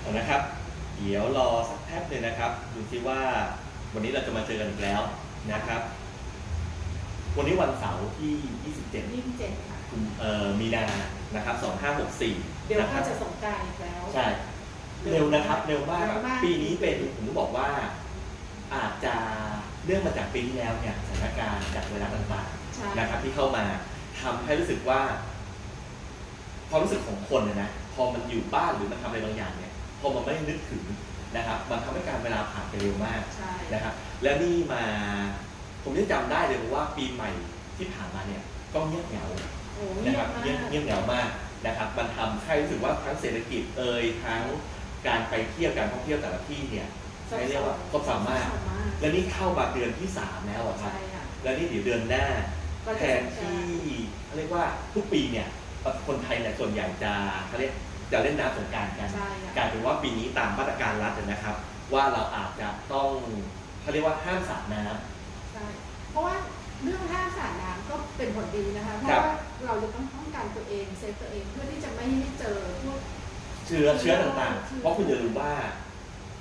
เอานะครับ เดี๋ยวรอสักแป๊บหนึงนะครับ ดูซิว่าวันนี้เราจะมาเจอกันอีกแล้วนะครับ วันนี้วันเสาร์ที่ 27 ยี่สิบเจ็ดค่ะ กุมเอ่อมีนานะครับ 2564เดี๋ยวนะคก็รับจะสงกรารอีกแล้ว ใช่ เร็วนะครับ เร็วมาก เร็วมาก ปีนี้เป็นผมต้องบอกว่าอาจจะเรื่องมาจากปีที่แล้วเนี่ยสถานการณ์จากไวรัสต่างใช่ๆนะครับที่เข้ามาทำให้รู้สึกว่าความรู้สึกของคนเนี่ยนะพอมันอยู่บ้านหรือมันทำอะไรบางอย่างเนี่ย พอมันไม่ได้นึกถึงนะครับมันทำให้การเวลาผ่านไปเร็วมากใช่นะครับแล้วนี่มาผมยังจำได้เลยว่าปีใหม่ที่ผ่านมาเนี่ยก็เงียบเหงาโอ้นะเงีคยรับบมากเงียบเงียบเหงามากนะครับมันทำให้รู้สึกว่าทั้งเศรษฐกิจเอ่ยทั้งการไปเที่ยวการท่องเที่ยวแต่ละที่เนี่ยใช้เรียกว่าซบเซามากซบเซมากและนี่เข้ามาเดือนที่สามแล้วอะครับ ใช่ค่ะแล้วนี่เดี๋ยวเดือนหน้า ก็แทจะนสงกรานที่ต์เขาเรียกว่าทุกปีเนี่ยคนไทยเนี่ยส่วนใหญ่จะเขาเรียก จะเล่นน้ำสงกรารกัน ใช่ค่ะ กลายเป็นว่าปีนี้ตามมาตรการรัฐนะครับ ว่าเราอาจจะต้องเขาเรียกว่าห้ามสาดน้ำ ใช่เพราะว่าเรื่องห้ามสาดน้ำก็เป็นผลดีนะคะเพราะครับว่าเราจะต้องป้องกันตัวเองเซฟตัวเองเพื่อที่จะไม่ให้เจอพวก เชื้อเชื้อต่างเชื้ๆอเพราะคุณอย่าลืมว่า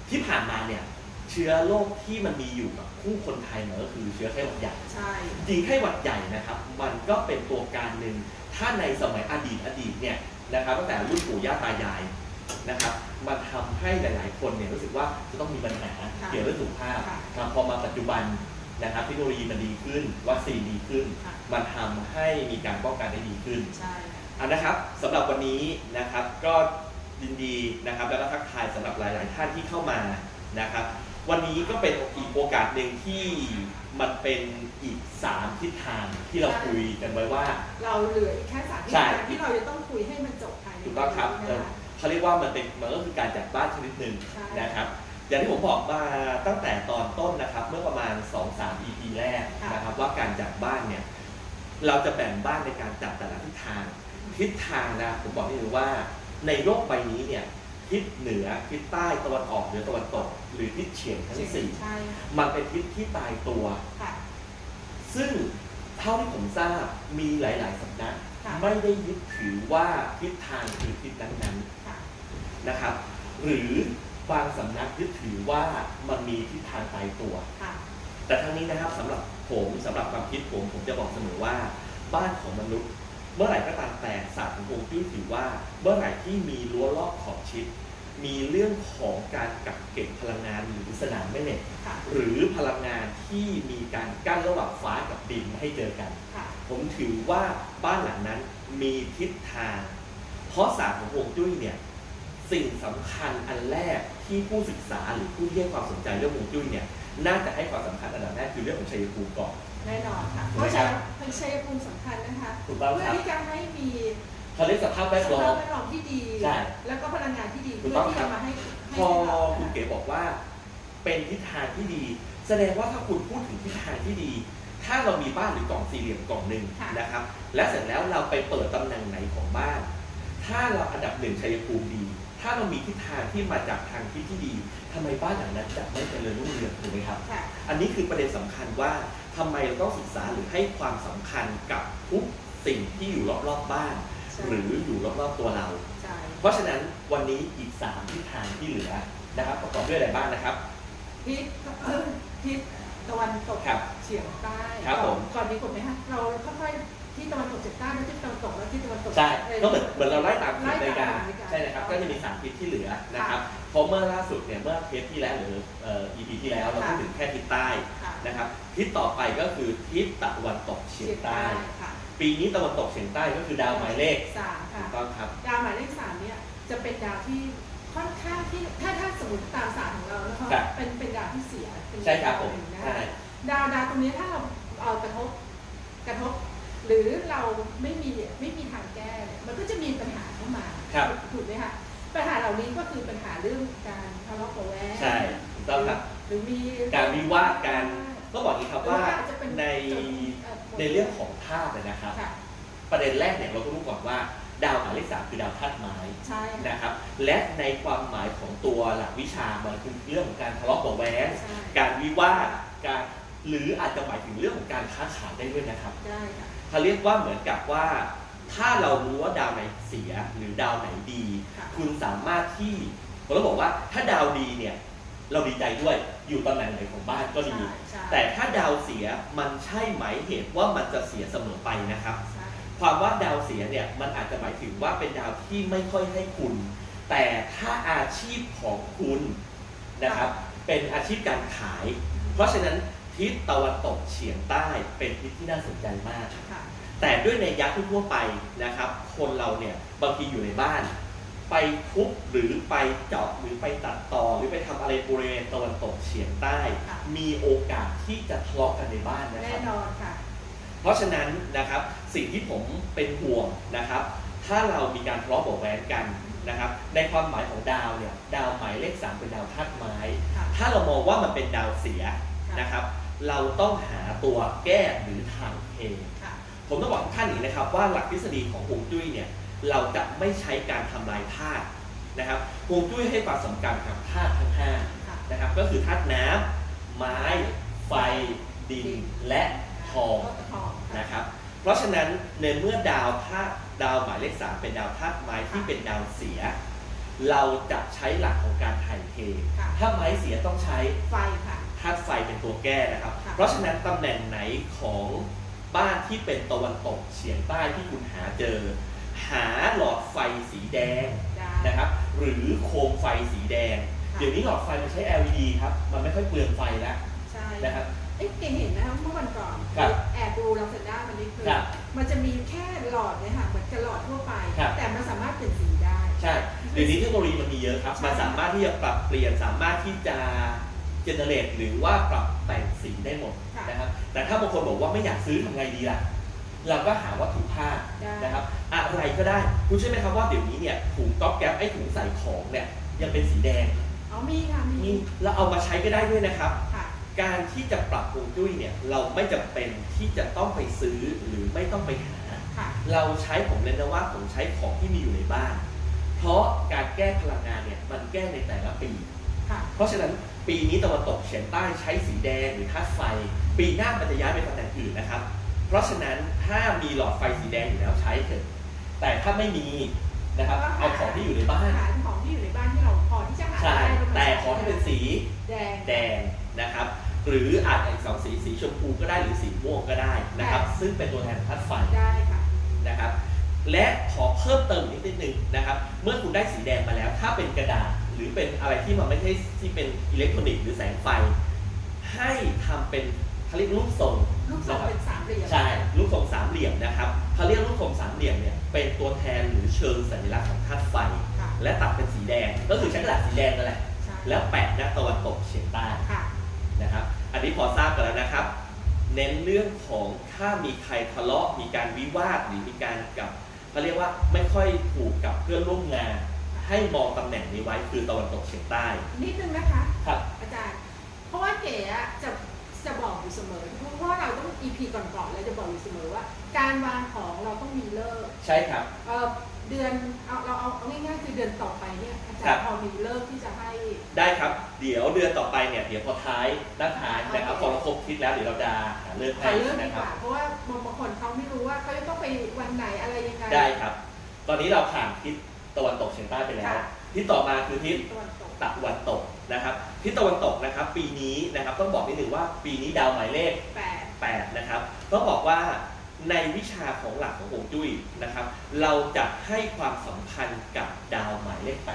ที่ผ่านมาเนี่ย เชื้อโรคที่มันมีอยู่กับคู่คนไทยเนี่ยก็คือเชื้อไข้หวัดใหญ่ ใช่ จริงไข้หวัดใหญ่นะครับ มันก็เป็นตัวการหนึ่งถ้าในสมัยอดีตอดีตเนี่ยนะครับตั้งแต่รุ่นปู่ย่าตายายนะครับมันทำให้หลาย ๆ คนเนี่ยรู้สึกว่าจะต้องมีปัญหาค่ะเกี่ยวกับเรื่องสุขภาพค่ะครับพอมาปัจจุบันนะครับเทคโนโลยีมันดีขึ้นวัคซีนดีขึ้นค่ะมันทำให้มีการป้องกันได้ดีขึ้นใช่ค่ะอันนะครับสำหรับวันนี้นะครับก็ยินดีนะครับแล้วก็ทักทายสำหรับหลาย ๆ ท่านที่เข้ามานะครับ วันนี้ก็เป็นอีกโอกาสหนึ่งที่มันเป็นอีกสามทิศทางที่เราคุยกันไว้ว่า เราเหลืออีกแค่สามที่ใช่ที่เราจะต้องคุยให้มันจบภายในถูกต้องครับวันเอ่นี้อนะคะเขาเรียกว่ามันเป็นมันก็คือการจัดบ้านชนิดหนึ่งใช่นะครับ อย่างที่ผมบอกมาตั้งแต่ตอนต้นนะครับ เมื่อประมาณ 2-3 EP แรกนะครับ ว่าการจัดบ้านเนี่ยเราจะแบ่งบ้านในการจัดแต่ละทิศทาง ทิศทางนะผมบอกให้รู้ว่าในโลกใบนี้เนี่ย ทิศเหนือทิศใต้ตะวันออกหรือตะวันตก หรือทิศเฉียงทั้งสี่ใช่ค่ะมันเป็นทิศที่ตายตัว ค่ะ ซึ่งเท่าที่ผมทราบมีหลาย ๆสำนักค่ะไม่ได้ยึดถือว่าทิศทางคือทิศนั้นค่ะ ๆนะครับ หรือบางสำนักยึดถือว่ามันมีทิศทางตายตัว ค่ะ แต่ทั้งนี้นะครับสำหรับผมสำหรับความคิดผมผมจะบอกเสมอว่า บ้านของมนุษย์เมื่อไหร่ก็ตามแต่ศาสตร์ของฮวงจุ้ยถือว่า เมื่อไหร่ที่มีรั้วรอบขอบชิด มีเรื่องของการกักเก็บพลังงานหรือสนามแม่เหล็กค่ะหรือพลังงานที่มีการกั้นระหว่างฟ้ากับดินไม่ให้เจอกันค่ะผมถือว่าบ้านหลังนั้นมีทิศทาง เพราะศาสตร์ของฮวงจุ้ยเนี่ยสิ่งสำคัญอันแรกที่ผู้ศึกษาหรือผู้ที่ให้ความสนใจเรื่องฮวงจุ้ยเนี่ยน่าจะให้ความสำคัญอันดับแรกคือเรื่องของชัยภูมิก่อน แน่นอนค่ะถูเพกไหมราะครัฉะบนั้นเป็นชัยภูมิสำคัญนะคะถูกต้องเพื่คอรับที่จะให้มีเขาเรียกสภาพแวสดล้อภาพม แวดล้อมที่ดี ใช่แล้วก็พลังงานที่ดีถูเพื่กอต้องที่ครัจะบ มาให้ให้พอเราคุณเก๋บอกว่า เป็นทิศทางที่ดี แสดงว่าถ้าคุณพูดถึงทิศทางที่ดี ถ้าเรามีบ้านหรือกล่องสี่เหลี่ยมกล่องหนึ่งนะครับ และเสร็จแล้วเราไปเปิดตำแหน่งไหนของบ้าน ถ้าเราอันดับหนึ่งชัยภูมิดี ถ้าเรามีทิศทางที่มาจากทางทิศที่ดีทำไมบ้านหลังนั้นจะไม่เจริญรุ่งเรืองถูกไหมครับ ค่ะ อันนี้คือประเด็นสำคัญว่า ทำไมเราต้องศึกษาหรือให้ความสำคัญกับทุกสิ่งที่อยู่รอบๆบ้านใช่หรืออยู่รอบๆตัวเราใช่เพราะฉะนั้นวันนี้อีก 3 ทิศทางที่เหลือนะครับ ประกอบด้วยอะไรบ้างนะครับทิศเอ่อทิศตะวันตกครับเฉียงใต้ครับผมก่อนดีกว่าไหมคะเราค่อยๆที่ตะวันตกเฉียงใต้แล้วทิศตะวันตกแล้วทิศตะวันตกใช่ลยก็เหมือนเหมือนเราไล่ตามทิศไล่นาฬิกาตามนาฬิกาใช่นะครับก็จะมีสามทิศที่เหลือนะครับ เพราะเมื่อล่าสุดเนี่ยเมื่อเทปที่แล้วหรือเอ่อ EP ที่แล้วเราพูดถึงแค่ทิศใต้ค่ะนะครับทิศต่อไปก็คือทิศตะวันตกเฉียงใต้ ค่ะปีนี้ตะวันตกเฉียงใต้ก็คือดาวหมายเลขสามถูค่ะ กต้องครับ ดาวหมายเลขสามเนี่ยจะเป็นดาวที่ค่อนข้างที่ถ้าถ้าสมมติตามศาสตร์ของเรานะคะครับ เป็นเป็นดาวที่เสียเป็นใช่ครับผมดาวหนึ่งนะใช่คะดาวดาวตรงนี้ถ้าเราเอากระทบกระทบ หรือเราไม่มีไม่มีทางแก้เนี่ยมันก็จะมีปัญหาเข้ามาครับ ถูกไหมคะ ปัญหาเหล่านี้ก็คือปัญหาเรื่องการทะเลาะเบาะแว้งใช่ถูกต้องครับ หรือมีการวิวาทกัน ก็บอกอย่างนี้ครับว่าหรืออาจจะเป็นในเอ่อในเรื่องของธาตุนะครับ ค่ะประเด็นแรกเนี่ยเราก็รู้ก่อนว่า ดาวหมายเลขสามคือดาวธาตุไม้ใช่ค่ะนะครับ และในความหมายของตัวหลักวิชามันคือเรื่องของการทะเลาะเบาะแว้งใช่การวิวาทการหรืออาจจะหมายถึงเรื่องของการค้าขายได้ด้วยนะครับ ได้ค่ะเขาเรียกว่าเหมือนกับว่า ถ้าเรารู้ว่าดาวไหนเสียหรือดาวไหนดี ค่ะคุณสามารถที่ผมต้องบอกว่าถ้าดาวดีเนี่ยเราดีใจด้วยอยู่ตำแหน่งไหนของบ้านก็ดี ใช่ใช่ แต่ถ้าดาวเสียมันใช่ไหมเหตุว่ามันจะเสียเสมอไปนะครับ ใช่ความว่าดาวเสียเนี่ยมันอาจจะหมายถึงว่าเป็นดาวที่ไม่ค่อยให้คุณ แต่ถ้าอาชีพของคุณนะครับเป็นอาชีพการขาย เพราะฉะนั้นทิศตะวันตกเฉียงใต้เป็นทิศที่น่าสนใจมาก ค่ะ แต่ด้วยในยักษ์ทั่วๆไปนะครับ คนเราเนี่ยบางทีอยู่ในบ้าน ไปทุบหรือไปเจาะหรือไปตัดต่อ หรือไปทำอะไรบริเวณตะวันตกเฉียงใต้ค่ะมีโอกาสที่จะทะเลาะกันในบ้านนะคแน่รับนอนค่ะ เพราะฉะนั้นนะครับสิ่งที่ผมเป็นห่วงนะครับ ถ้าเรามีการทะเลาะเบาะแว้งกันนะครับในความหมายของดาวเนี่ยดาวหมายเลขสามเป็นดาวธาตุไม้ค่ะถ้าเรามองว่ามันเป็นดาวเสียค่ะนะครับ เราต้องหาตัวแก้หรือทางเทค่ะผมต้องบอกทุกท่านอย่างนี้นะครับว่าหลักทฤษฎีของฮวงจุ้ยเนี่ย เราจะไม่ใช้การทำลายธาตุนะครับฮวงจุ้ยให้ความสำคัญกับธาตุทั้งห้าค่ะนะครับก็คือธาตุน้ำไม้ ไฟ ดินและทองก็ทองค่ะนะครับเพราะฉะนั้นในเมื่อดาวธาตุดาวหมายเลขสามเป็นดาวธาตุไม้ที่เป็นดาวเสีย เราจะใช้หลักของการถ่ายเทค่ะถ้าไม้เสียต้องใช้ไฟค่ะธาตุไฟเป็นตัวแก้นะครับค่ะเพราะฉะนั้นตำแหน่งไหนของบ้านที่เป็นตะวันตกเฉียงใต้ที่คุณหาเจอ หาหลอดไฟสีแดงได้นะครับ หรือโคมไฟสีแดงค่ะเดี๋ยวนี้หลอดไฟมันใช้ LED ครับ มันไม่ค่อยเปลืองไฟแล้วใช่นะครับ เอ๊ะเก่งเห็นไหมคะเมื่อวันก่อนครับแอบดูเราเสร็จได้มันนี่คือ ครับมันจะมีแค่หลอดเนี่ยค่ะเหมือนกับหลอดทั่วไป ครับ แต่มันสามารถเปลี่ยนสีได้ ใช่ เดี๋ยวนี้เทคโนโลยีมันมีเยอะครับ ใช่ มันสามารถที่จะปรับเปลี่ยน สามารถที่จะเจเนเรตหรือว่าปรับแต่งสีได้หมดค่ะนะครับ แต่ถ้าบางคนบอกว่าไม่อยากซื้อทำไงดีล่ะ เราก็หาวัตถุธาตุได้นะครับ อะไรก็ได้ คุณเชื่อไหมครับว่าเดี๋ยวนี้เนี่ยถุงก๊อบแก๊ปไอ้ถุงใส่ของเนี่ยยังเป็นสีแดงอ๋อมีค่ะมีนี่เราเอามาใช้ก็ได้ด้วยนะครับค่ะการที่จะปรับฮวงจุ้ยเนี่ยเราไม่จำเป็นที่จะต้องไปซื้อหรือไม่ต้องไปหาค่ะเราใช้ผมเน้นนะว่าผมใช้ของที่มีอยู่ในบ้าน เพราะการแก้พลังงานเนี่ยมันแก้ในแต่ละปีค่ะเพราะฉะนั้นปีนี้ตะวันตกเฉียงใต้ใช้สีแดงหรือธาตุไฟ ปีหน้ามันจะย้ายไปตำแหน่งอื่นนะครับ เพราะฉะนั้นถ้ามีหลอดไฟสีแดงอยู่แล้วใช้เถอะแต่ถ้าไม่มีนะครับก็หาเอาของที่อยู่ในบ้าน หาของที่อยู่ในบ้านที่เราพอที่จะหาใช่ ได้ล้วมาแต่ขอให้เป็นสีแดงแดงนะครับ หรืออาจจะอีกสองสีสีชมพูก็ได้หรือสีม่วงก็ได้นะครับ ซึ่งเป็นตัวแทนของธาตุไฟได้ค่ะนะครับ และขอเพิ่มเติมอีกนิดนึงนะครับ เมื่อคุณได้สีแดงมาแล้ว ถ้าเป็นกระดาษหรือเป็นอะไรที่มันไม่ใช่ที่เป็นอิเล็กทรอนิกส์หรือแสงไฟ ให้ทำเป็น เขาเรียกรูปทรงลูกทรงเป็นสามเหลี่ยมใช่รูปทรงสามเหลี่ยมนะครับเขาเรียกรูปทรงสามเหลี่ยมเนี่ยเป็นตัวแทนหรือเชิงสัญลักษณ์ของธาตุไฟ ค่ะและตัดเป็นสีแดง ก็คือใช้กระดาษสีแดงนั่นแหละ ใช่แล้วแปะหน้าตะวันตกเฉียงใต้ค่ะนะครับ อันนี้พอทราบกันแล้วนะครับ เน้นเรื่องของถ้ามีใครทะเลาะมีการวิวาทหรือมีการกับเขาเรียกว่าไม่ค่อยถูกกับเพื่อนร่วมงาน ให้มองตำแหน่งนี้ไว้คือตะวันตกเฉียงใต้นิดนึงนะคะ ครับ อาจารย์ เพราะว่าเก๋อะจะ จะบอกอยู่เสมอเพราะว่าเราต้อง EP ก่อนๆเราจะบอกอยู่เสมอว่า การวางของเราต้องมีเลิกษ์ใช่ครับเออเดือนเอาเราเอาเอาง่ายๆคือเดือนต่อไปเนี่ยอาจารครัย์บพอมีเลิกษ์ที่จะให้ ได้ครับเดี๋ยวเดือนต่อไปเนี่ยเดี๋ยวพอท้ายด้านท้ายนะครับโอเคพอเราครบทิศแล้วเดี๋ยวเราจะหาเลือกขให้อเลิกดีนะคกรับ ว่าเพราะว่าบางคนเขาไม่รู้ว่าเขาจะต้องไปวันไหนอะไรยังไง ได้ครับ ตอนนี้เราผ่านทิศตะวันตกเฉียงใต้ไปแล้ว ค่ะ ทิศต่อมาคือทิศตะวันตกตะวันตกนะครับ ทิศตะวันตกนะครับ ปีนี้นะครับต้องบอกนิดหนึ่งว่าปีนี้ดาวหมายเลขแปด8นะครับต้องบอกว่าในวิชาของหลักของฮวงจุ้ยนะครับ เราจะให้ความสำคัญกับดาวหมายเลขม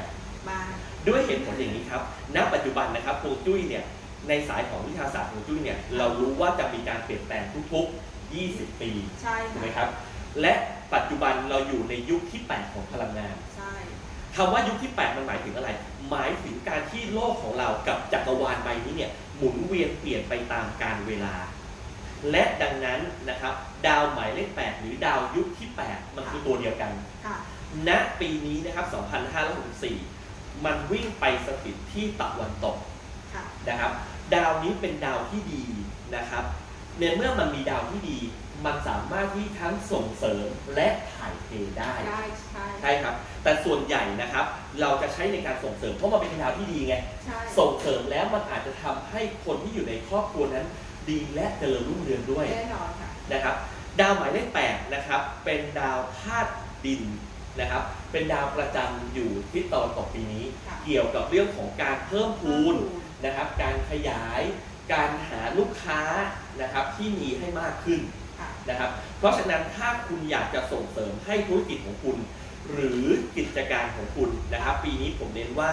า8ด้วยเหตุผลอย่างนี้ครับ ณ ปัจจุบันนะครับฮวงจุ้ยเนี่ยในสายของวิทยาศาสตร์ฮวงจุ้ยเนี่ยเรารู้ว่าจะมีการเปลี่ยนแปลงทุกๆ 20 ปี ใช่ถูกค่ะไหมครับ และปัจจุบันเราอยู่ในยุคที่ 8 ของพลังงานใช่ คำว่ายุคที่ 8 มันหมายถึงอะไร หมายถึงการที่โลกของเรากับจักรวาลใบนี้เนี่ยหมุนเวียนเปลี่ยนไปตามกาลเวลา และดังนั้นนะครับดาวหมายเลข 8 หรือดาวยุคที่ 8 มันคือตัวเดียวกันค่ะณปีนี้นะครับ2564 มันวิ่งไปสถิตที่ตะวันตกค่ะนะครับ ดาวนี้เป็นดาวที่ดีนะครับในเมื่อมันมีดาวที่ดี มันสามารถที่ทั้งส่งเสริมและถ่ายเทได้ ได้ใช่ใช่ครับ แต่ส่วนใหญ่นะครับ เราจะใช้ในการส่งเสริมเพราะมันเป็นดาวที่ดีไง ใช่ส่งเสริมแล้วมันอาจจะทำให้คนที่อยู่ในครอบครัวนั้นดีและเจริญรุ่งเรืองด้วย แน่นอนค่ะ นะครับดาวหมายเลข8นะครับเป็นดาวธาตุดินนะครับเป็นดาวประจำอยู่ทิศตะวันตกปีนี้ ค่ะ เกี่ยวกับเรื่องของการเพิ่มพูนนะครับการขยาย การหาลูกค้านะครับที่มีให้มากขึ้นค่ะ นะครับ เพราะฉะนั้นถ้าคุณอยากจะส่งเสริมให้ธุรกิจของคุณ หรือกิจการของคุณนะครับ ปีนี้ผมเน้นว่า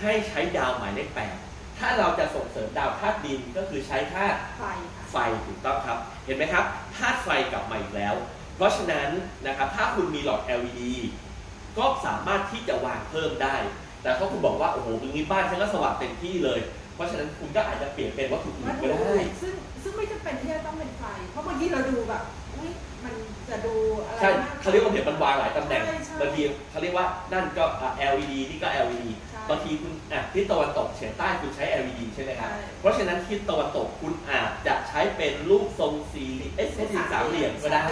ให้ใช้ดาวหมายเลขแปดถ้าเราจะส่งเสริมดาวธาตุดินก็คือใช้ธาตุไฟค่ะไฟถูกต้องครับ เห็นไหมครับธาตุไฟกลับมาอีกแล้ว เพราะฉะนั้นนะครับถ้าคุณมีหลอด LED ก็สามารถที่จะวางเพิ่มได้ แต่ถ้าคุณบอกว่าโอ้โหมึงนี้บ้านฉันก็สว่างเต็มที่เลย เพราะฉะนั้นคุณก็อาจจะเปลี่ยนเป็นวัตถุอื่มันนก็ได้ ซึ่งซึ่งไม่จำเป็นที่จะต้องเป็นไฟ เพราะบางทีเราดูแบบอุ๊ยมันจะดูอะไรใช่มากเขาเรียกว่าเห็นมันวางหลายตำแหน่งใช่ใช่ บางทีเขาเรียกว่านั่นก็อะ LED นี่ก็ LED ใช่ บางทีคุณอะทิศตะวันตกเฉียงใต้คุณใช้ LED ใช่ไหมครับ ใช่ เพราะฉะนั้นทิศตะวันตกคุณอาจจะใช้เป็นรูปทรงสี่เอ๊ะทรงสี่สามเหลี่ยมก็ได้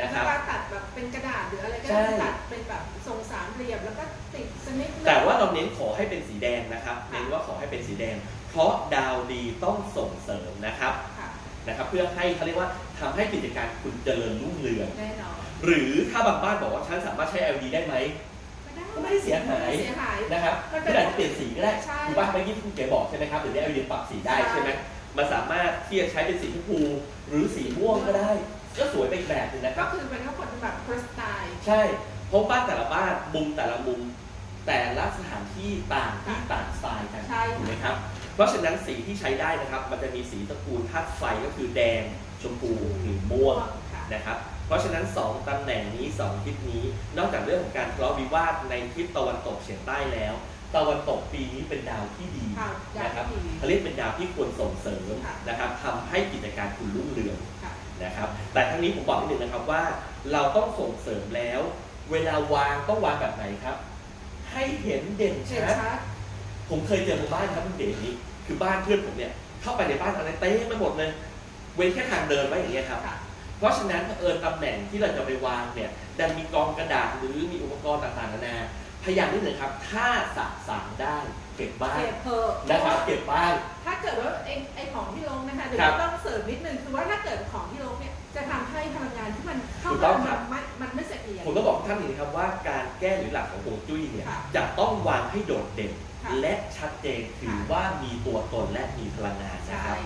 นะครับเวลาตัดแบบเป็นกระดาษหรืออะไรก็ใช่ได้ตัดเป็นแบบทรงสามเหลี่ยมแล้วก็ติดสนิท แต่ว่าเราเน้นขอให้เป็นสีแดงนะครับเน้นว่าขอให้เป็นสีแดง เพราะดาวดีต้องส่งเสริมนะครับค่ะนะครับเพื่อให้เขาเรียกว่าทำให้กิจการคุณเจริญรุ่งเรืองแน่นอนหรือถ้าบางบ้านบอกว่าฉันสามารถใช้ LED ได้ไหมก็ไม่ได้เสียหายไม่ได้เสียหายนะครับมันเป็นก็อาจจะเปลี่ยนสีก็ได้ใช่คุณบ้านเมื่อกี้คุณเก๋บอกใช่ไหมครับเดี๋ยวนี้ LED ปรับสีได้ใช่ใช่ไหมมันสามารถที่จะใช้เป็นสีชมพูหรือสีม่วงก็ได้ ก็สวยไปอีกแบบหนึงนะคก็รับคือเป็นทั้งคนแบบคริสตัลใช่เพราะบ้านแต่ละบ้านมุมแต่ละมุม แต่ละสถานที่ต่างที่ต่างสไตล์กันใช่ ถูกไหมครับ เพราะฉะนั้นสีที่ใช้ได้นะครับ มันจะมีสีตระกูลธาตุไฟก็คือแดง ชมพูหรือม่วง ค่ะ นะครับ เพราะฉะนั้น 2ตำแหน่งนี้ 2 ทิศนี้ นอกจากเรื่องของการทะเลาะวิวาทในทิศตะวันตกเฉียงใต้แล้ว ตะวันตกปีนี้เป็นดาวที่ดีค่ะยานะครับดีเขาเรียกเป็นดาวที่ควรส่งเสริมค่ะ นะครับทำให้กิจการคุณรุ่งเรือง ค่ะ นะครับแต่ทั้งนี้ผมบอกนิดนึงนะครับว่าเราต้องส่งเสริมแล้ว เวลาวางต้องวางแบบไหนครับ ให้เห็นเด่นเห็นชัดชัดผมเคยเจอหมู่บ้านครับคุณเดชนี้คือบ้านเพื่อนผมเนี่ย เข้าไปในบ้านอะไรเต็มไปหมดเลย เว้นแค่ทางเดินไว้อย่างเงี้ยครับค่ะเพราะฉะนั้นเผอิญตำแหน่งที่เราจะไปวางเนี่ยดันมีกองกระดาษหรือมีอุปกรณ์ต่างๆนานาพยายามนิดหนึ่งครับ ถ้าสะสางได้เก็บบ้านเก็บเพอะนะครับเก็บบ้านถ้าเกิดว่าไอ้ไอ้ของที่ลงนะคะเดี๋ยวครับต้องเสริมนิดนึงคือว่าถ้าเกิดของที่ลงเนี่ย จะทำให้พลังงานที่มันเข้าถูกต้มาองครับมันมันไม่เสถียร ผมต้องบอกท่านนี้นะครับว่าการแก้หรือหลักของฮวงจุ้ยเนี่ยค่ะจะต้องวางให้โดดเด่น ค่ะและชัดเจนถือค่ะ ว่ามีตัวตนและมีพลังงานนะใช่ ครับ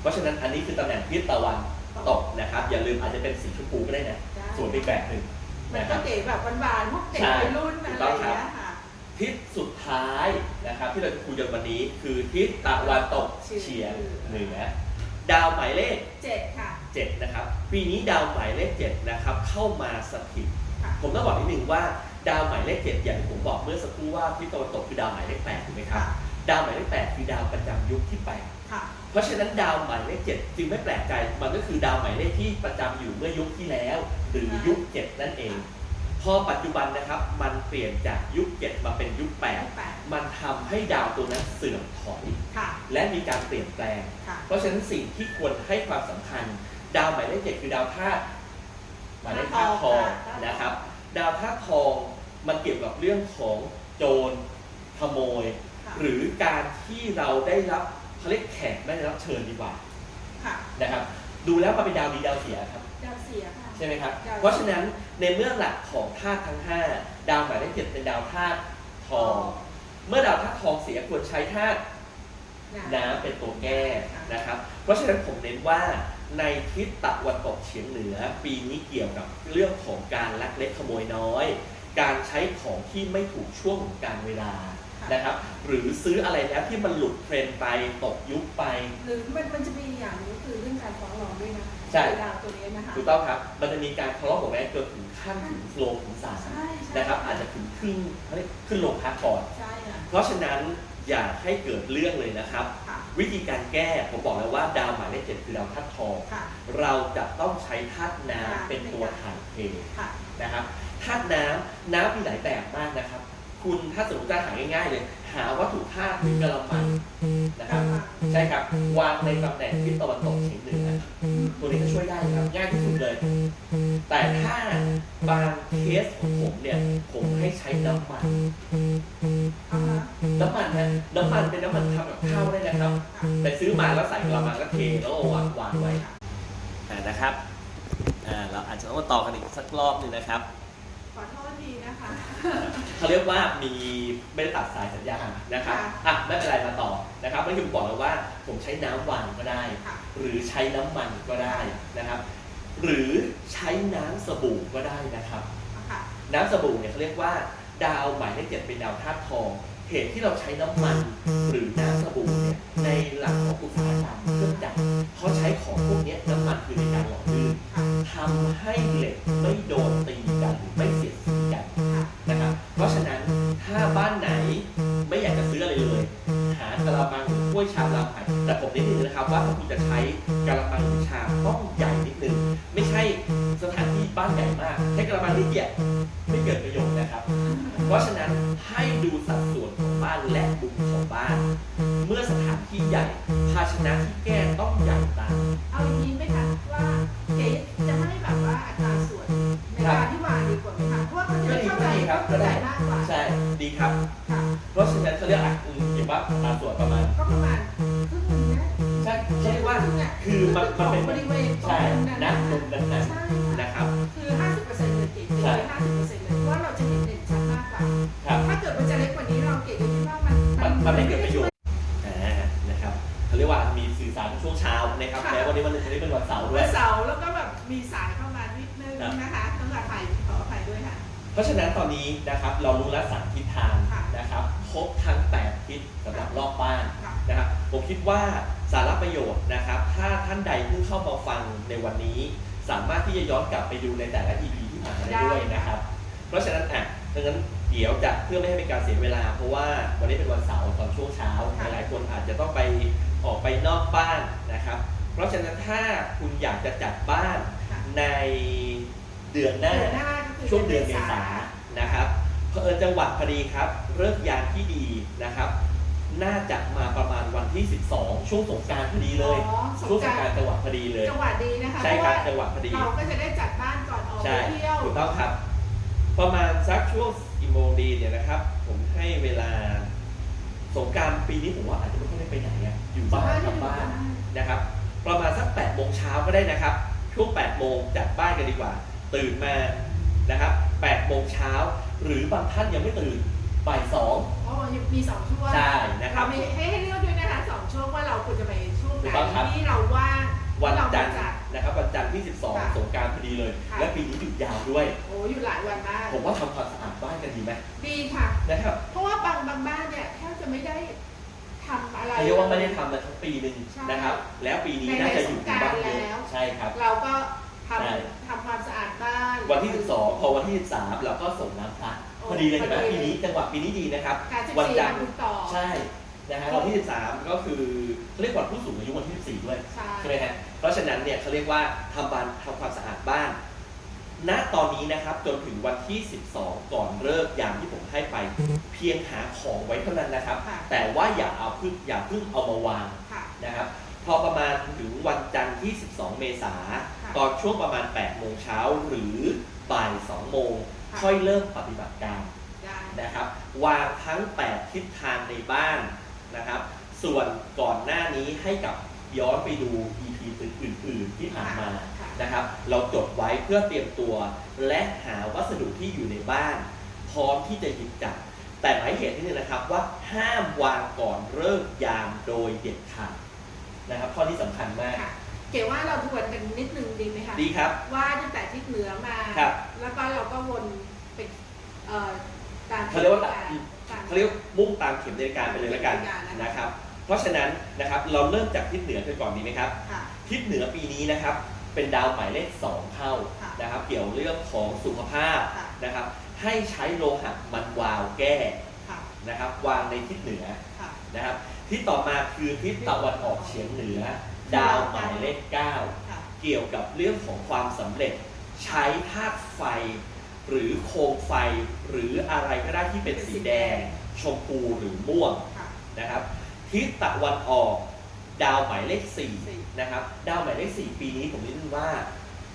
เพราะฉะนั้นอันนี้คือตำแหน่งทิศตะวันตกนะครับ อย่าลืมอาจจะเป็นสีชมพูก็ได้นะใช่ ส่วนอีกแบบหนึ่งมันนะคก็รับ เก๋แบบหวานๆพวกเด็กใช่วัยรุ่นถูอะกไรต้อองย่างครับเงี้ยค่ะ ทิศสุดท้ายนะครับที่เราจะคุยกันวันนี้คือทิศตะวันตกเฉียงเหนือดาวหมายเลขเจ็ดค่ะ 7นะครับปีนี้ดาวหมายเลข7นะครับเข้ามาสถิตค่ะผมต้องบอกนิดนึงว่าดาวหมายเลข7อย่างที่ผมบอกเมื่อสักครู่ว่าทิศตะวันตกคือดาวหมายเลข8ถูกไหมครับดาวหมายเลข8คือดาวประจำยุคที่8ค่ะเพราะฉะนั้นดาวหมายเลข7จึงไม่แปลกใจมันก็คือดาวหมายเลขที่ประจำอยู่เมื่อยุคที่แล้ว หรือยุค 7 นั่นเองพอปัจจุบันนะครับมันเปลี่ยนจากยุค 7 มาเป็นยุคแปด8มันทำให้ดาวตัวนั้นเสื่อมถอยค่ะและมีการเปลี่ยนแปลงค่ะเพราะฉะนั้นสิ่งที่ควรให้ความสำคัญ ดาวหมายเลขเจ็ดคือดาวธาตุหมายเลขธาตุทองนะครับ ดาวธาตุทองมันเกี่ยวกับเรื่องของโจรขโมยค่ะหรือการที่เราได้รับเขาเรียกแขกไม่ได้รับเชิญดีกว่าค่ะนะครับ ดูแล้วมันเป็นดาวดีดาวเสียครับดาวเสียค่ะใช่ไหมครับดาวเพราะฉะนั้นในเมื่อหลักของธาตุทั้ง 5 ดาวหมายเลขเจ็ดเป็นดาวธาตุทอง เมื่อดาวธาตุทองเสียควรใช้ธาตุน้ำเป็นตัวแก้นะครับ เพราะฉะนั้นผมเน้นว่า ในทิศตะวันตกเฉียงเหนือ ปีนี้เกี่ยวกับเรื่องของการลักเล็กขโมยน้อย การใช้ของที่ไม่ถูกช่วงของการเวลานะครับ หรือซื้ออะไรแล้วที่มันหลุดเทรนด์ไปตกยุคไป หรือมันมันจะมีอย่างหนึงคือเรื่องการฟ้องร้องด้วยนะใช่ดาวตัวนี้นะคะถูกต้องครับมันจะมีการทะเลาะเบาะแว้งจนถึงขั้นถึงโลงถึงศาลใช่ใช่นะครับ อาจจะถึงขึ้นเขาเรียกขึ้นโรงพักก่อนใช่ค่ะเพราะฉะนั้นอย่าให้เกิดเรื่องเลยนะครับค่ะ วิธีการแก้ผมบอกแล้วว่าดาวหมายเลขเจ็ดคือดาวธาตุทอง ค่ะ เราจะต้องใช้ธาตุน้ค่ะำเป็นตัวถ่ายเทค่ะ นะครับธาตุน้ำน้ำมีหลายแบบมากนะครับ คุณถ้าสมมติจะหาง่ายๆเลย หาวัตถุธาตุกระมังนะครับ ใช่ครับ วางในตำแหน่งทิศตะวันตกเฉียงเหนือตัวนี้ก็ช่วยได้ครับ ง่ายที่สุดเลย แต่ถ้าบางเคสของผมเนี่ย ผมให้ใช้น้ำมันอ่าฮะน้ำมันนะ น้ำมันเป็นน้ำมันทำกับข้าวได้นะครับค่ะแต่ซื้อมาแล้วใส่กระมังก็เทแล้วก็วางวางไว้อ่านะครับอ่าเราอาจจะต้องมาต่อกันอีกสักรอบหนึงนะครับ ขอโทษทีนะคะ เขาเรียกว่ามีไม่ได้ตัดสายสัญญาณนะครับค่ะอะไม่เป็นไรมาต่อนะครับเมื่อกี้ผมบอกแล้วว่าผมใช้น้ำวางก็ได้ ค่ะ หรือใช้น้ำมันก็ได้นะครับ หรือใช้น้ำสบู่ก็ได้นะครับ ค่ะ น้ำสบู่เนี่ยเขาเรียกว่า ดาวหมายเลขเจ็ดเป็นดาวธาตุทอง เหตุที่เราใช้น้ำมันหรือน้ำสบู่เนี่ยในหลักของอุตสาหกรรมเครื่องจักรเขาใช้ของพวกเนี้ยน้ำมันคือในการหล่อลื่นค่ะทำให้เหล็กไม่โดนตีกันหรือไม่เสียดสีกันค่ะนะครับเพราะฉะนั้นถ้าบ้านไหนไม่อยากจะซื้ออะไรเลย หากระมังถ้วยชามรามไข่แต่ผมนิดนึงนะครับว่าถ้าคุณจะใช้กระมังหรือชามต้องใหญ่นิดนึงไม่ใช่สถานที่บ้านใหญ่มากใช้กระมังที่เกียจไม่เกิดประโยชน์นะครับ เพราะฉะนั้นให้ดูสัดส่วนของบ้านและมุมของบ้าน เมื่อสถานที่ใหญ่ ภาชนะที่แก้ต้องใหญ่ตามเอาอย่างนี้ไหมคะว่าเก๋จะให้แบบว่าอัตราส่วนในการที่วางดีกว่าไหมคะเพราะว่าเขาจะได้เข้าใจเข้าใจมากกว่า ใช่ดีครับ มเห็นว่าอัตราส่วนประมาณ ก็ประมาณครึ่งหนึงนะใช่ใช่ว่า คือมันมันเป็นบริเวณตรงใช่นั้นนะนะตรงนั้นนะใช่นะครับ คือ50%เลยเก๋เก๋ห้าสิบเปอร์เซ็นต์เลยเพราะว่าเราจะเห็นเด่นชัดมากกว่า ครับ ถ้าเกิดมันจะเล็กกว่านี้เราเก๋ก็คิดว่ามันมันมันไม่เกิดประโยชน์อ่านะครับเขาเรียกว่ามีสื่อสารช่วงเช้านะครับแม้วันนี้วันนี้เป็นวันเสาร์ด้ววัย นเสาร์แล้วก็แบบมีสายเข้ามานิดนึงครับนะคะต้องขออภัยขออภัยด้วยค่ะ เพราะฉะนั้นตอนนี้นะครับเรารู้แล้วสามทิศทางค่ะนะครับครบทั้งแปดทิศสำหรับรอบบ้าน ค่ะ นะ ครับผมคิดว่าสาระประโยชน์นะครับ ถ้าท่านใดเพิ่งเข้ามาฟังในวันนี้ สามารถที่จะย้อนกลับไปดูในแต่ละ EP ที่ผ่านมาได้ด้วยนะครับ เพราะฉะนั้นอะดังนั้นเดี๋ยวจะเพื่อไม่ให้เป็นการเสียเวลา เพราะว่าวันนี้เป็นวันเสาร์ตอนช่วงเช้าค่ะหลายๆคนอาจจะต้องไปออกไปนอกบ้านนะครับ เพราะฉะนั้นถ้าคุณอยากจะจัดบ้านค่ะในเดือนหน้าเดือนหน้าก็คือช่วงเดือนเมษานะครับเผอิญจังหวัดพอดีครับเลิกยามที่ดีนะครับ น่าจะมาประมาณวันที่ 12 ช่วงสงกรารพอดีเลย อ๋อสช่วงงสกงรารกรารจังหวัดพอดีเลย จังหวัดดีนะคะใช่เพคราะรับว่าจังหวัดพอดี เราก็จะได้จัดบ้านก่อนออกไปใช่เที่ยวถูกต้องครับ ประมาณสักช่วงกี่โมงดีเนี่ยนะครับ ผมให้เวลาสงกรารปีนี้ผมว่าอาจจะไม่ค่อยได้ไปไหนอะอยู่บ้านทำบ้านนะครับ ประมาณสัก8โมงเช้าก็ได้นะครับ ช่วง8โมงจัดบ้านกันดีกว่า ตื่นมานะครับ8โมงเช้าหรือบางท่านยังไม่ตื่น บ่ายสองอ๋อยังมีสองช่วงใช่นะครับ เรามีให้ให้เลือกด้วยนะคะสองช่วงว่าเราควรจะไปช่วงไหถูกต้องครับนที่เราว่างวันที่เราจันทร์จัด นะครับวันจันทร์ที่ ค่ะ12 สงกรารพอดีเลย ค่ะ และปีนี้หยุดยาวด้วย โอ้อยู่หลายวันมากผมว่าทำความสะอาดบ้านกันดีไหมดีค่ะ นะครับเพราะว่าบางบางบ้านเนี่ยแทบจะไม่ได้ทำอะไร เรียกว่าไม่ได้ทำมาทั้งปีหนึ่งใช่นะครับ แล้วปีนี้ในน่าจะอยู่ที่บ้านในสงกรานต์เยแล้วอะใช่ครับ เราก็ทใช่ำทำความสะอาดบ้านวันที่ 12 พอวันที่ 13 เราก็ส่งน้ำพระโอ้ พอดีเลยเห็นไหมพอดีปีนี้จังหวะปีนี้ดีนะครับการสิบวันสี่จัวันนทร์พุธต่อ ใช่นะฮะวันที่ 13 ก็คือเขาเรียกวันผู้สูงอายุวันที่ 14 ด้วยใช่ ใช่ไหมฮะเพราะฉะนั้นเนี่ยเขาเรียกว่าทำบ้านทำความสะอาดบ้านณตอนนี้นะครับจนถึงวันที่ 12 ก่อนเลิกยามที่ผมให้ไป เพียงหาของไว้เท่านั้นนะครับ ค่ะ แต่ว่าอย่าเอาพึ่งอย่าเพิ่งเอามาวาง ค่ะ นะครับพอประมาณถึงวันจันทร์ที่ 12 เมษาค่ะ ตอนช่วงประมาณ 8 โมงเช้าหรือบ่าย 2 โมง ค่ะค่อยเริ่มปฏิบัติการได้นะครับวางทั้ง 8 ทิศทางในบ้านนะครับ ส่วนก่อนหน้านี้ให้กับย้อนไปดู EP อื่นๆ ที่ผ่านมาค่ะนะครับ เราจดไว้เพื่อเตรียมตัว และหาวัสดุที่อยู่ในบ้าน พร้อมที่จะหยิบจับ แต่หมายเหตุที่นี่นะครับว่าห้ามวางก่อนเลิกยามโดยเด็ดขาดนะครับ ข้อนี้สำคัญมากค่ะ เก๋ว่าเราทวนกันนิดนึงดีไหมคะดีครับ ว่าตั้งแต่ทิศเหนือมาครับ แล้วก็เราก็วนไปเอ่อตามเขาเรียกว่าตาม เขาเรียกมุ่งตามเข็มนาฬิกาไปเลยแล้วกันเข็มนาฬิกานะคะนะครับ เพราะฉะนั้นนะครับเราเริ่มจากทิศเหนือกันก่อนดีไหมครับ ค่ะ ทิศเหนือปีนี้นะครับเป็นดาวหมายเลขสองเข้าค่ะนะครับ เกี่ยวเรื่องของสุขภาพค่ะ นะครับ ให้ใช้โลหะมันวาวแก้ค่ะนะครับ วางในทิศเหนือค่ะ นะครับ ทิศต่อมาคือทิศตะวันออกเฉียงเหนือ ดาวหมายเลขเก้าค่ะเกี่ยวกับเรื่องของความสำเร็จ ใช้ธาตุไฟ หรือโคมไฟ หรืออะไรก็ได้ที่เป็นสีแดง ชมพูหรือม่วง ค่ะ นะครับทิศตะวันออกดาวหมายเลขสี่สี่นะครับดาวหมายเลขสี่ปีนี้ผมเรียกว่า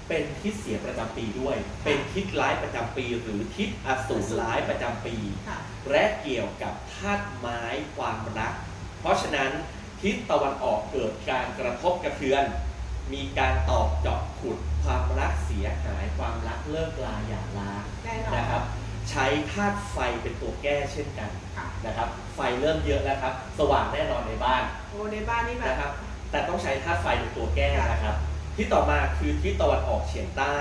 เป็นทิศเสียประจำปีด้วย เป็นทิศร้ายประจำปี หรือทิศอสูรร้ายประจำปี ค่ะ และเกี่ยวกับธาตุไม้ความรัก เพราะฉะนั้น ทิศตะวันออกเกิดการกระทบกระเทือน มีการตอกเจาะขุดความรักเสียหายความรักเลิกลาหย่าร้างแน่นอน นะครับ ใช้ธาตุไฟเป็นตัวแก้เช่นกันค่ะนะครับ ไฟเริ่มเยอะแล้วครับ สว่างแน่นอนในบ้านโอ้ในบ้านนี่แบบ นะครับ แต่ต้องใช้ธาตุไฟเป็นตัวแก้นะครับ ที่ต่อมาคือทิศตะวันออกเฉียงใต้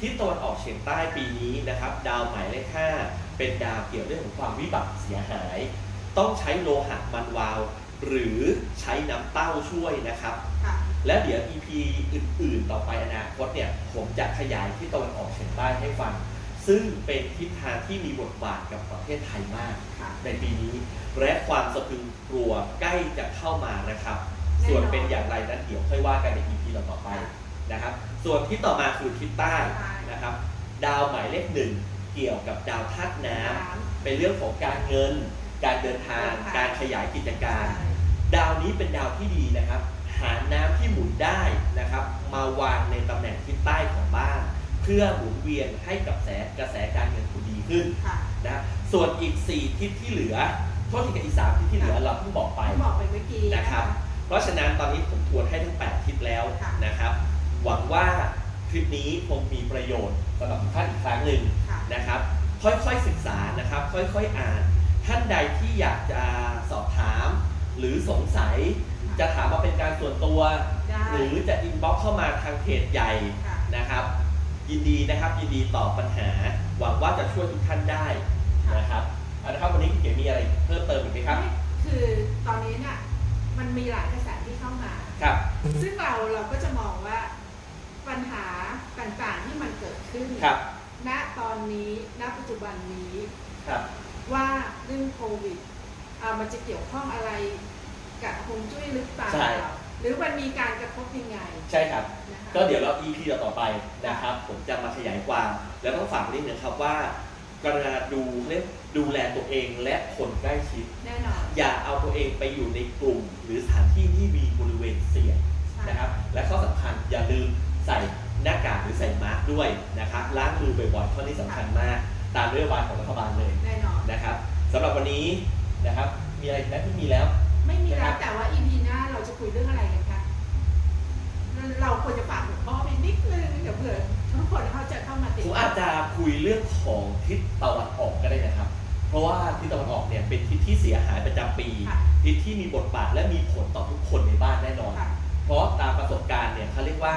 ทิศตะวันออกเฉียงใต้ปีนี้นะครับ ดาวหมายเลขห้าเป็นดาวเกี่ยวเรื่องของความวิบัติเสียหาย ต้องใช้โลหะมันวาว หรือใช้น้ำเต้าช่วยนะครับ ค่ะ และเดี๋ยว EP อื่นๆ ต่อไปอนาคตเนี่ย ผมจะขยายที่ตะวันออกเฉียงใต้ให้ฟัง ซึ่งเป็นทิศทางที่มีบทบาทกับประเทศไทยมาก ค่ะ ในปีนี้ และความสะพรึงกลัวใกล้จะเข้ามานะครับ แน่นอน ส่วนเป็นอย่างไรนั้นเดี๋ยวค่อยว่ากันใน EP ต่อๆไปนะครับ ส่วนที่ต่อมาคือทิศใต้นะครับ ดาวหมายเลขหนึ่งเกี่ยวกับดาวธาตุน้ำ เป็นเรื่องของการเงิน การเดินทาง การขยายกิจการ ดาวนี้เป็นดาวที่ดีนะครับ หาน้ำที่หมุนได้นะครับ มาวางในตำแหน่งทิศใต้ของบ้าน เพื่อหมุนเวียนให้กับแสกระแสการเงินคุณดีขึ้นค่ะนะส่วนอีก 4 ทิศที่เหลือโทษทีกับอีก3ทิศที่เหลือเราเพิ่งบอกไปที่บอกไปเมื่อกี้นะครับ เพราะฉะนั้นตอนนี้ผมทวนให้ทั้ง 8 ทิศแล้วค่ะนะครับ หวังว่าคลิปนี้คงมีประโยชน์สำหรับทุกท่านอีกครั้งหนึ่งค่ะนะครับ ค่อยๆศึกษานะครับ ค่อยๆอ่าน ท่านใดที่อยากจะสอบถาม หรือสงสัยจะถามมาเป็นการส่วนตัว ได้หรือจะอินบ็อกเข้ามาทางเพจใหญ่ค่ะ นะครับ ยินดีนะครับยินดีตอบปัญหา หวังว่าจะช่วยทุกท่านได้นะครับเอาละครับวันนี้คุณเก๋มีอะไรเพิ่มเติมอีกไหมครับ คือตอนนี้เนี่ยมันมีหลายกระแสที่เข้ามา ครับ ซึ่งเราเราก็จะมองว่าปัญหาต่างๆที่มันเกิดขึ้น ครับ ณตอนนี้ณปัจจุบันนี้ครับ ว่าเรื่องโควิดอ่า มันจะเกี่ยวข้องอะไรกับฮวงจุ้ยหรือเปล่า ใช่ หรือมันมีการกระทบยังไงใช่ครับ นะคะก็เดี๋ยวเรา EP ต่อไปนะครับ ผมจะมาขยายความ แล้วต้องฝากนิดนึงครับว่า กรุณาดูเรียกดูแลตัวเองและคนใกล้ชิด แน่นอนอย่าเอาตัวเองไปอยู่ในกลุ่ม หรือสถานที่ที่มีบริเวณเสี่ยงใช่นะครับ และข้อสำคัญอย่าลืมใส่หน้ากากหรือใส่มาสก์ด้วยนะครับล้างมือบ่อยๆข้อนี้สำคัญมาก ตามนโยบายของรัฐบาลเลยแน่นอน นะครับสำหรับวันนี้ นะครับ มีอะไรอีกไหมไม่มีแล้ว ไม่มีนะคแล้รัวบแต่ว่า EP หน้าเราจะคุยเรื่องอะไรกันคะเราควรจะฝากหัวข้อไปนิดนึงเดี๋ยวเผื่อทุกคนเขาจะเข้ามาติดผมอาจจะคุยเรื่องของทิศตะวันออกก็ได้นะครับ เพราะว่าทิศตะวันออกเนี่ยเป็นทิศที่เสียหายประจำปีค่ะทิศที่มีบทบาทและมีผลต่อทุกคนในบ้านแน่นอนค่ะเพราะตามประสบการณ์เนี่ยเขาเรียกว่า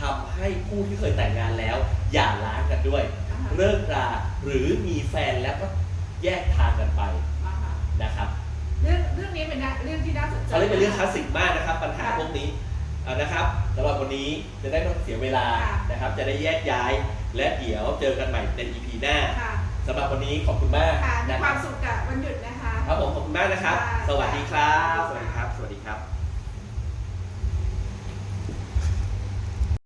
ทำให้ผู้ที่เคยแต่งงานแล้ว อย่าร้างกันด้วยอ่าฮะเลิกราหรือมีแฟนแล้วก็แยกทางกันไปอ่าฮะ นะครับเรื่องเรื่องนี้เป็นนะเรื่องที่น่าสนใจเขาเรียกเป็นเรื่องคลาสสิกมากนะครับ ปัญหาค่ะพวกนี้เอานะครับสำหรับวันนี้จะได้ไม่ต้องเสียเวลาค่ะนะครับ จะได้แยกย้าย และเดี๋ยวเจอกันใหม่ใน EP หน้าค่ะสำหรับวันนี้ขอบคุณมากค่ะมีนะคครัวาบมสุขกับวันหยุดนะคะ ครับผมขอบคุณมากนะครับค่ะสวัสดีครับค่ะสวัสดีครับสวัสดีครับ